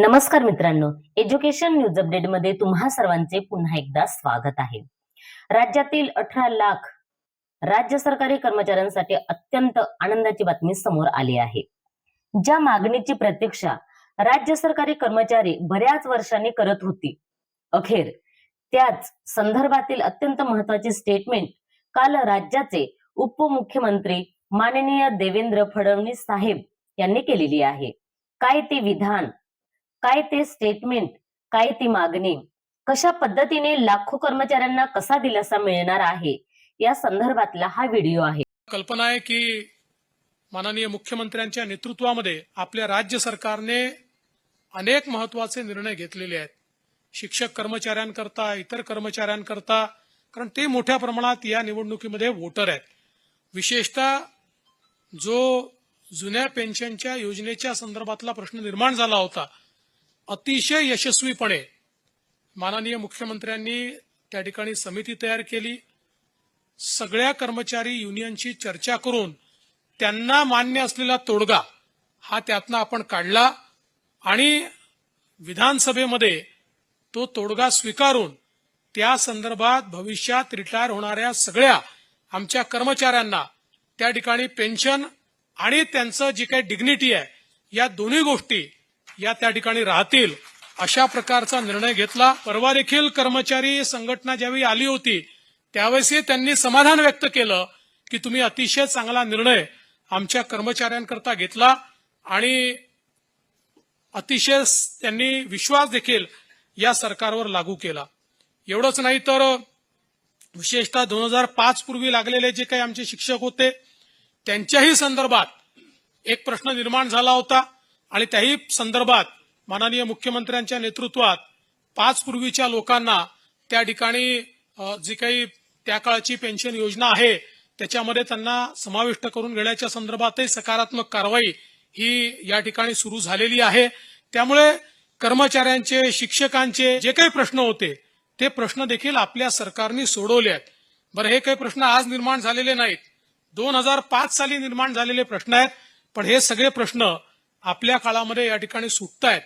नमस्कार मित्रांनो education news अपडेटमध्ये तुम्हा सर्वांचे पुन्हा एकदा स्वागत आहे. राज्यातील अठरा लाख राज्य सरकारी कर्मचाऱ्यांसाठी अत्यंत आनंदाची बातमी समोर आली आहे. ज्या मागणीची प्रतीक्षा राज्य सरकारी कर्मचारी बऱ्याच वर्षांनी करत होती अखेर त्याच संदर्भातील अत्यंत महत्वाची स्टेटमेंट काल राज्याचे उपमुख्यमंत्री माननीय देवेंद्र फडणवीस साहेब यांनी केलेली आहे. काय ते विधान काय ते स्टेटमेंट काय ती मागणी कशा पद्धतीने लाखो कर्मचाऱ्यांना कसा दिलासा मिळणार आहे या संदर्भातला हा व्हिडिओ आहे. कल्पना आहे की माननीय मुख्यमंत्र्यांच्या नेतृत्वामध्ये आपल्या राज्य सरकारने अनेक महत्त्वाचे निर्णय घेतलेले आहेत. शिक्षक कर्मचाऱ्यांकरता इतर कर्मचाऱ्यांकरता कारण ते मोठ्या प्रमाणात या निवडणुकीमध्ये वोटर आहेत. विशेषतः जो जुन्या पेन्शनच्या योजनेच्या संदर्भातला प्रश्न निर्माण झाला होता अतिशय यशस्वीपणे माननीय मुख्यमंत्र्यांनी त्या ठिकाणी समिती तयार केली. सगळ्या कर्मचारी युनियनशी चर्चा करून त्यांना मान्य असलेला तोडगा हा त्यातनं आपण काढला आणि विधानसभेमध्ये तो तोडगा स्वीकारून त्या संदर्भात भविष्यात रिटायर होणाऱ्या सगळ्या आमच्या कर्मचाऱ्यांना त्या ठिकाणी पेन्शन आणि त्यांचं जी काही डिग्निटी आहे या दोन्ही गोष्टी या त्या ठिकाणी राहतील. अशा प्रकारचा निर्णय घेतला. परवा देखील कर्मचारी संघटना ज्यावेळी आली होती त्यावेळेसही त्यांनी समाधान व्यक्त केलं की तुम्ही अतिशय चांगला निर्णय आमच्या कर्मचाऱ्यांकरता घेतला आणि अतिशय त्यांनी विश्वास देखील या सरकारवर लागू केला. एवढंच नाही तर विशेषतः दोन हजार पाच पूर्वी लागलेले जे काही आमचे शिक्षक होते त्यांच्याही संदर्भात एक प्रश्न निर्माण झाला होता. आणि त्याही संदर्भात माननीय मुख्यमंत्र्यांच्या नेतृत्वात पाच पूर्वीच्या लोकांना त्या ठिकाणी जी काही त्या काळची पेन्शन योजना आहे त्याच्यामध्ये त्यांना समाविष्ट करून घेण्याच्या संदर्भातही सकारात्मक कारवाई ही या ठिकाणी सुरू झालेली आहे. त्यामुळे कर्मचाऱ्यांचे शिक्षकांचे जे काही प्रश्न होते ते प्रश्न देखील आपल्या सरकारने सोडवले आहेत. बरं हे काही प्रश्न आज निर्माण झालेले नाहीत. दोन हजार पाच साली निर्माण झालेले प्रश्न आहेत पण हे सगळे प्रश्न आपल्या काळामध्ये या ठिकाणी सुटत आहेत